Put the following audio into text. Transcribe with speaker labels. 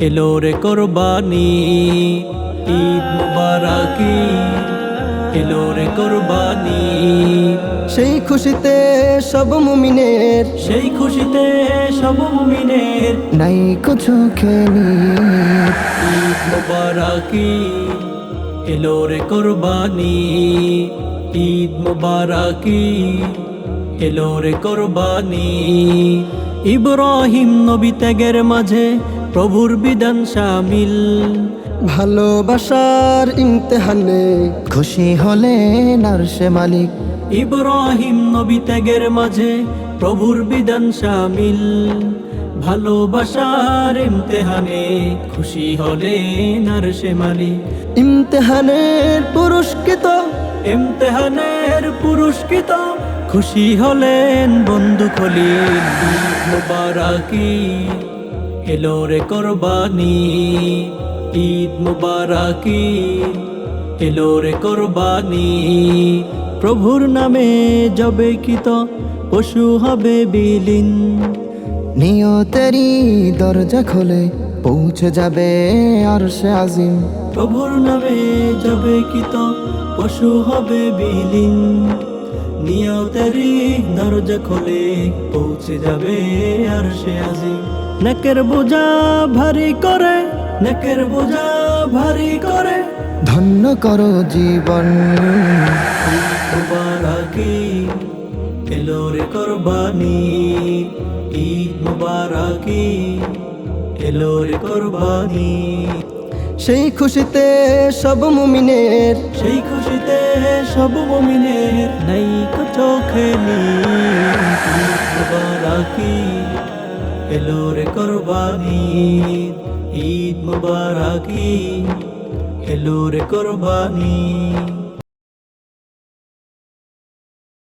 Speaker 1: এলো রে কোরবানি ঈদ মুবারকি এলো রে কোরবানি।
Speaker 2: সেই খুশিতে সব মুমিনের
Speaker 1: সেই খুশিতে সব মুমিনের।
Speaker 2: নাই চোখে নীর।
Speaker 1: ঈদ মুবারকি এলো রে কোরবানি ঈদ মুবারকি এলো রে কোরবানি। ইব্রাহিম নবী ত্যাগের মাঝে প্রভুর বিধান শামিল
Speaker 2: ভালোবাসার ইমতেহানে খুশি হলে নারসে মালিক।
Speaker 1: ইব্রাহিম নবী ত্যাগের মাঝে প্রভুর বিধান শামিল ভালোবাসার ইমতেহানে খুশি হলে নারসে মালিক।
Speaker 2: ইমতেহানের পুরস্কৃত
Speaker 1: ইমতেহানের পুরস্কৃত খুশি হলেন বন্ধু খলিল মুবারকি এলো রে কোরবানি ঈদ মুবারকি এলো রে কোরবানি প্রভুর নামে জবে কিত পশু হবে বিলীন।
Speaker 2: নিয়তেরই দরজা খোলে পৌঁছে যাবে আর সে আজিম।
Speaker 1: প্রভুর নামে যাবে কিত পশু হবে বিলীন। নিয়তেরই দরজা খোলে পৌঁছে যাবে আর সে আজি। নেকের বোঝা ভারী করে নেকের বোঝা ভারী করে।
Speaker 2: ধন্য করো জীবন।
Speaker 1: মুবারকি এলো রে কোরবানি। ঈদ মুবারকি এলো রে কোরবানি।
Speaker 2: সেই খুশিতে সব মুমিনের
Speaker 1: সেই খুশিতে সব মমিনের কো চোখে মুবারকি এলো রে কোরবানি। ঈদ মুবারকি এলো রে কোরবানি।